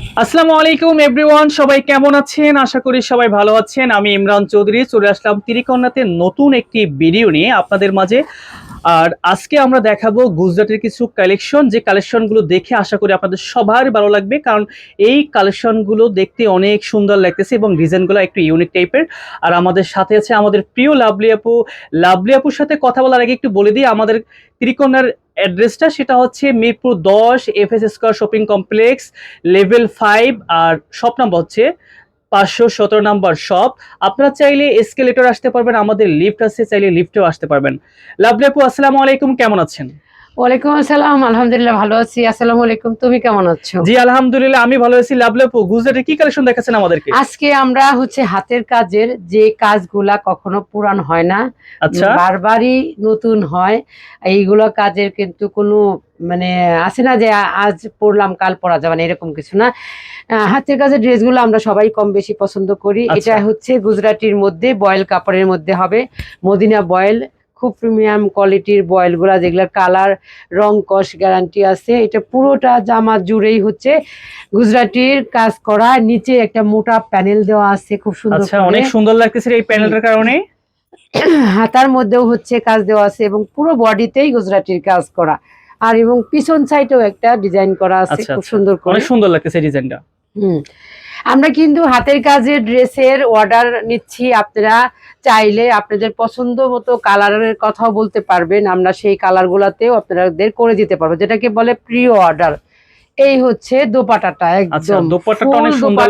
আসসালামু আলাইকুম এভরিওয়ান সবাই কেমন আছেন? আশা করি সবাই ভালো আছেন। আমি ইমরান চৌধুরী। চলে আসলাম তিরিকন্যাতে নতুন একটি ভিডিও নিয়ে আপনাদের মাঝে। আর আজকে আমরা দেখাবো গুজরাটের কিছু কালেকশন যে কালেকশনগুলো দেখে আশা করি আপনাদের সবার ভালো লাগবে, কারণ এই কালেকশনগুলো দেখতে অনেক সুন্দর লাগতেছে এবং ডিজাইনগুলো একটু ইউনিক টাইপের আর আমাদের সাথে আছে আমাদের প্রিয় লাভলি আপু। লাভলি আপুর সাথে কথা বলার আগে একটু বলে দিই, আমাদের তিরিকন্যার অ্যাড্রেসটা সেটা হচ্ছে মিরপুর দশ F S square shopping complex level five আর শপ হচ্ছে পাঁচশো সতেরো নাম্বার শপ আপনারা চাইলে এসকেলেটর আসতে পারবেন, আমাদের লিফট আছে, চাইলে লিফটেও আসতে পারবেন। লাভলি আসসালামু আলাইকুম, কেমন আছেন? ওয়ালাইকুম আসসালাম আলহামদুলিল্লাহ ভালো আছি। আসসালামু আলাইকুম তুমি কেমন আছো? জি আলহামদুলিল্লাহ আমি ভালো আছি। লাভলি আপু গুজরাটের কি কালেকশন দেখাচ্ছেন আমাদেরকে? আজকে আমরা হচ্ছে হাতের কাজের যে কাজগুলা কখনো পুরান হয় না আচ্ছা। বারবারই নতুন হয়। এইগুলো কাজের কিন্তু কোনো মানে আছে না যে আজ পরলাম কাল পরা যাবে না এরকম কিছু না। হাতের কাজের ড্রেসগুলো আমরা সবাই কম বেশি পছন্দ করি। আচ্ছা। এটা হচ্ছে গুজরাটির মধ্যে বয়েল কাপড়ের মধ্যে হবে মদিনা বয়েল। খুব প্রিমিয়াম কোয়ালিটির বয়েলগুলো যেগুলোর কালার রং কস গ্যারান্টি আছে। এটা পুরোটা জামা জুড়েই হচ্ছে। গুজরাটির কাজ করা নিচে একটা মোটা প্যানেল দেওয়া আছে খুব সুন্দর আচ্ছা অনেক সুন্দর লাগতেছে এই প্যানেলটার কারণে? হাতার মধ্যেও হচ্ছে কাজ দেওয়া আছে এবং পুরো বডিতেই গুজরাটির কাজ করা। আর এবং পিছন সাইডেও একটা ডিজাইন করা আছে আচ্ছা, খুব আচ্ছা। সুন্দর করে। অনেক সুন্দর লাগতেছে ডিজাইনটা হুম। আমরা কিন্তু হাতের কাজের ড্রেসের অর্ডার নিচ্ছি। আপনারা চাইলে আপনাদের পছন্দ মতো কালারের কথাও বলতে পারবেন। আমরা সেই কালারগুলোতেও আপনাদের করে দিতে পারব যেটাকে বলে প্রি অর্ডার এই হচ্ছে দোপাটাটা একদম দোপাট্টাটা অনেক সুন্দর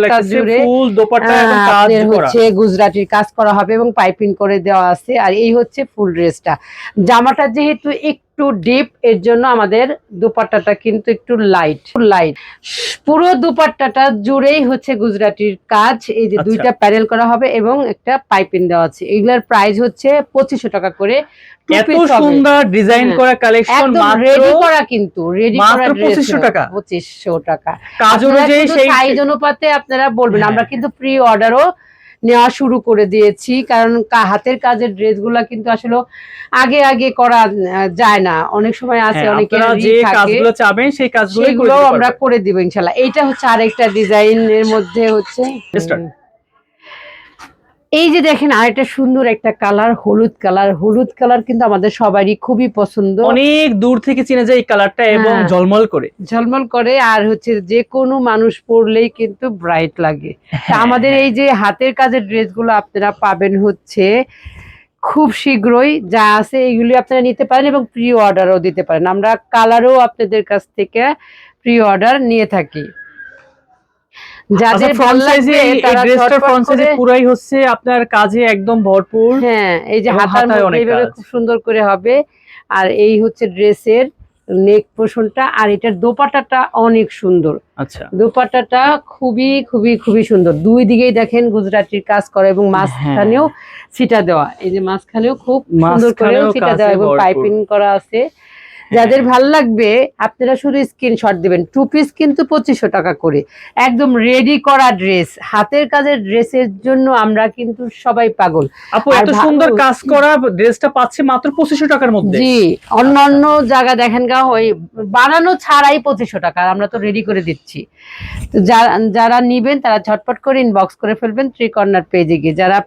দোপাট্টা ফুল এবং কাজ করা। হচ্ছে গুজরাটির কাজ করা হবে এবং পাইপিং করে দেওয়া আছে। আর এই হচ্ছে ফুল ড্রেসটা জামাটা যেহেতু একটু ডিপ এর জন্য আমাদের দুপাট্টাটা কিন্তু একটু লাইট লাইট পুরো দুপাট্টাটা জুড়েই হচ্ছে গুজরাটির কাজ এই যে আচ্ছা। দুইটা প্যানেল করা হবে এবং একটা পাইপিং দেওয়া আছে এগুলার প্রাইস হচ্ছে পঁচিশশো টাকা করে এত সুন্দর ডিজাইন হ্যাঁ। করা কালেকশন রেডি করা কিন্তু রেডি করা 2500 টাকা? পঁচিশশো টাকা কাজ অনুযায়ী সেই সাইজ অনুপাতে আপনারা বলবেন হ্যাঁ। আমরা কিন্তু প্রি অর্ডারও নেওয়া শুরু করে দিয়েছি কারণ হাতের কাজের ড্রেসগুলা কিন্তু আসলে আগে আগে করা যায় না। অনেক সময় আছে হ্যাঁ, অনেকে যে কাজগুলো চাবেন সেই কাজগুলো আমরা করে দিব ইনশাল্লাহ। এইটা হচ্ছে আরেকটা ডিজাইনের মধ্যে হচ্ছে। এই যে দেখেন আর একটা সুন্দর একটা কালার হলুদ কালার। হলুদ কালার কিন্তু আমাদের সবারই খুবই পছন্দ। অনেক দূর থেকে চিনে যায় এই কালারটা এবং হ্যাঁ। ঝলমল করে। ঝলমল করে আর হচ্ছে যে কোনো মানুষ পরলেই কিন্তু ব্রাইট লাগে। হ্যাঁ, আমাদের এই যে হাতের কাজের ড্রেসগুলো আপনারা পাবেন হচ্ছে খুব শীঘ্রই যা আছে এগুলি আপনারা নিতে পারেন এবং প্রি অর্ডারও দিতে পারেন। আমরা কালারও আপনাদের কাছ থেকে প্রি অর্ডার নিয়ে থাকি। যাদের ফ্রন্ট ভালো সাইজে আচ্ছা, এই তারা ফ্রন্ট সাইজে পুরাই হচ্ছে আপনার কাজে একদম ভরপুর হ্যাঁ এই যে হাতার মধ্যে এইভাবে খুব সুন্দর করে হবে। আর এই হচ্ছে ড্রেসের নেক পোর্শনটা আর এটার দোপাট্টাটা অনেক সুন্দর। আচ্ছা। দোপাট্টাটা খুবই খুবই খুবই সুন্দর। দুই দিকেই দেখেন গুজরাটির কাজ করে এবং হ্যাঁ। মাঝখানেও সিটা দেওয়া। এই যে মাঝখানেও খুব সুন্দর করে সিটা দেওয়া এবং পাইপিং করা আছে। যাদের ভালো লাগবে আপনারা শুধু স্ক্রিনশট দিবেন। টু পিস কিন্তু পঁচিশশো টাকা করে। একদম রেডি করা ড্রেস হাতের কাজের ড্রেসের জন্য আমরা কিন্তু সবাই পাগল। আপু এত সুন্দর কাজ করা ড্রেসটা পাচ্ছে মাত্র পঁচিশশো টাকার মধ্যে। জি অন্য অন্য জায়গা দেখেন গা ওই বানানো ছাড়াই পঁচিশশো টাকা। আমরা তো রেডি করে দিচ্ছি। তো যারা যারা নিবেন তারা ঝটপট করে ইনবক্স করে ফেলবেন থ্রি কর্নার পেজে গিয়ে। যারা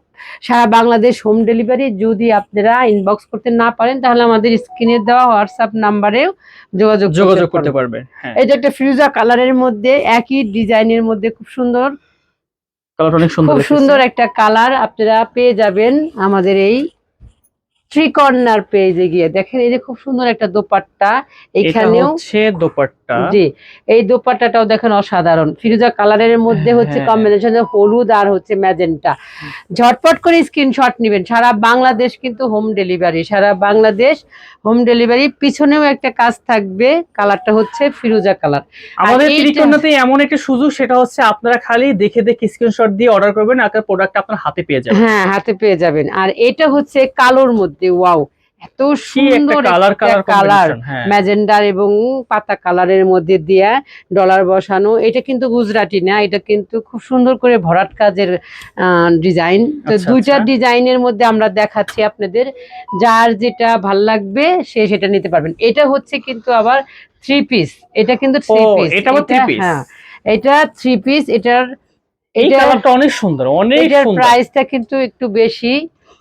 সারা বাংলাদেশ হোম ডেলিভারি যদি আপনারা ইনবক্স করতে না পারেন তাহলে আমাদের স্ক্রিনে দেওয়া হোয়াটসঅ্যাপ নাম্বারেও যোগাযোগ যোগাযোগ করতে পারবে হ্যাঁ। এটা একটা ফিউজা কালারের মধ্যে একই ডিজাইনের মধ্যে খুব সুন্দর। খুব সুন্দর একটা কালার আপনারা পেয়ে যাবেন আমাদের এই থ্রি কর্নার পেজে গিয়ে। দেখেন এই যে খুব সুন্দর একটা দোপাট্টা এখানেও হচ্ছে দোপাট্টা। জি এই দোপাট্টাটাও দেখেন অসাধারণ। ফিরোজা কালারের মধ্যে হচ্ছে হ্যাঁ। কম্বিনেশন হলুদ আর হচ্ছে ম্যাজেন্টা। ঝটপট করে স্ক্রিনশট নেবেন। সারা বাংলাদেশ কিন্তু হোম ডেলিভারি সারা বাংলাদেশ হোম ডেলিভারি পিছনেও একটা কাজ থাকবে কালারটা হচ্ছে ফিরোজা কালার। আমাদের ত্রিকোণাতে এমন একটা সুযোগ সেটা হচ্ছে আপনারা খালি দেখে দেখে স্ক্রিনশট দিয়ে অর্ডার করবেন আর প্রোডাক্ট আপনার হাতে পেয়ে যাবেন। হ্যাঁ হাতে পেয়ে যাবেন। আর এটা হচ্ছে কালোর মধ্যে ওয়াও এত সুন্দর কালার কালার ম্যাজেন্ডার এবং পাতা কালারের মধ্যে দিয়া ডলার বসানো। এটা কিন্তু গুজরাটি না এটা কিন্তু খুব সুন্দর করে ভরাট কাজের ডিজাইন তো আচ্ছা, দুইটা আচ্ছা। ডিজাইনের মধ্যে আমরা দেখাচ্ছি আপনাদের। যার যেটা ভালো লাগবে সে সেটা নিতে পারবেন। এটা হচ্ছে কিন্তু আবার থ্রি পিস এটা কিন্তু থ্রি পিস এটা। হ্যাঁ। এটা থ্রি পিস এটার এই এটা কালারটা অনেক সুন্দর অনেক এটার প্রাইসটা কিন্তু একটু বেশি।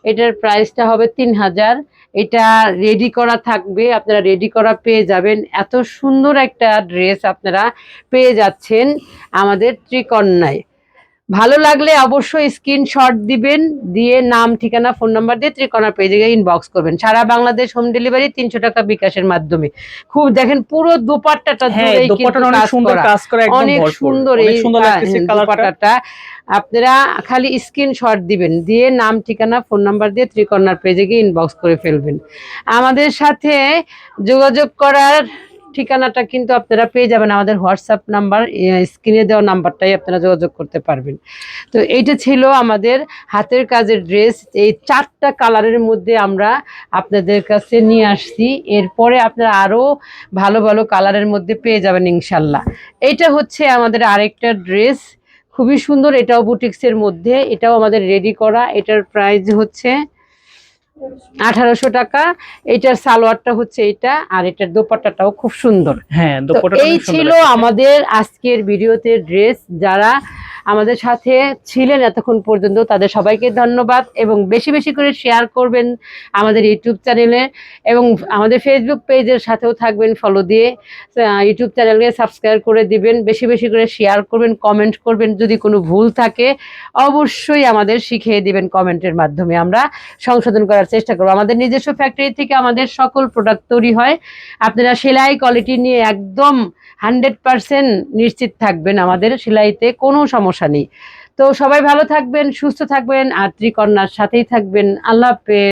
এটার প্রাইসটা হবে তিন হাজার। এটা রেডি করা থাকবে, আপনারা রেডি করা পেয়ে যাবেন। এত সুন্দর একটা ড্রেস আপনারা পেয়ে যাচ্ছেন আমাদের ত্রিকন্যায় ভালো লাগলে অবশ্যই স্ক্রিনশট দিবেন দিয়ে নাম ঠিকানা ফোন নাম্বার দিয়ে ত্রিকোণা পেজে গিয়ে ইনবক্স করবেন। সারা বাংলাদেশ হোম ডেলিভারি তিনশো টাকা বিকাশের মাধ্যমে। খুব দেখেন পুরো দুপাট্টাটা হ্যাঁ অনেক সুন্দর এই দুপাট্টাটা। আপনারা খালি স্ক্রিনশট দিবেন দিয়ে নাম ঠিকানা ফোন নাম্বার দিয়ে ত্রিকন্যার পেজে গিয়ে ইনবক্স করে ফেলবেন। আমাদের সাথে যোগাযোগ করার ঠিকানাটা কিন্তু আপনারা পেয়ে যাবেন আমাদের হোয়াটসঅ্যাপ নাম্বার স্ক্রিনে দেওয়া নাম্বারটাই আপনারা যোগাযোগ করতে পারবেন। তো এইটা ছিল আমাদের হাতের কাজের ড্রেস। এই চারটা কালারের মধ্যে আমরা আপনাদের কাছে নিয়ে আসছি। এরপরে আপনারা আরও ভালো ভালো কালারের মধ্যে পেয়ে যাবেন ইনশাল্লাহ। এইটা হচ্ছে আমাদের আরেকটা ড্রেস। খুবই সুন্দর। এটাও বুটিক্সের মধ্যে। এটাও আমাদের রেডি করা। এটার প্রাইস হচ্ছে আঠারোশো টাকা। এটার সালোয়ারটা হচ্ছে এটা আর এটার দোপাট্টাটাও খুব সুন্দর। হ্যাঁ এই ছিল আমাদের আজকের ভিডিওতে ড্রেস যারা আমাদের সাথে ছিলেন এতক্ষণ পর্যন্ত। তাদের সবাইকে ধন্যবাদ এবং বেশি বেশি করে শেয়ার করবেন আমাদের ইউটিউব চ্যানেলে এবং আমাদের ফেসবুক পেজের সাথেও থাকবেন ফলো দিয়ে ইউটিউব চ্যানেলকে সাবস্ক্রাইব করে দিবেন, বেশি বেশি করে শেয়ার করবেন কমেন্ট করবেন, যদি কোনো ভুল থাকে, অবশ্যই আমাদের শিখিয়ে দিবেন কমেন্টের মাধ্যমে। আমরা সংশোধন করার চেষ্টা করব। আমাদের নিজস্ব ফ্যাক্টরি থেকে আমাদের সকল প্রোডাক্ট তৈরি হয়। আপনারা সেলাই কোয়ালিটি নিয়ে একদম হান্ড্রেড পার্সেন্ট নিশ্চিত থাকবেন। আমাদের সেলাইতে কোনো সমস্যা নেই। তো সবাই ভালো থাকবেন সুস্থ থাকবেন আর ত্রিকন্যার সাথেই থাকবেন। আল্লাহ হাফেজ।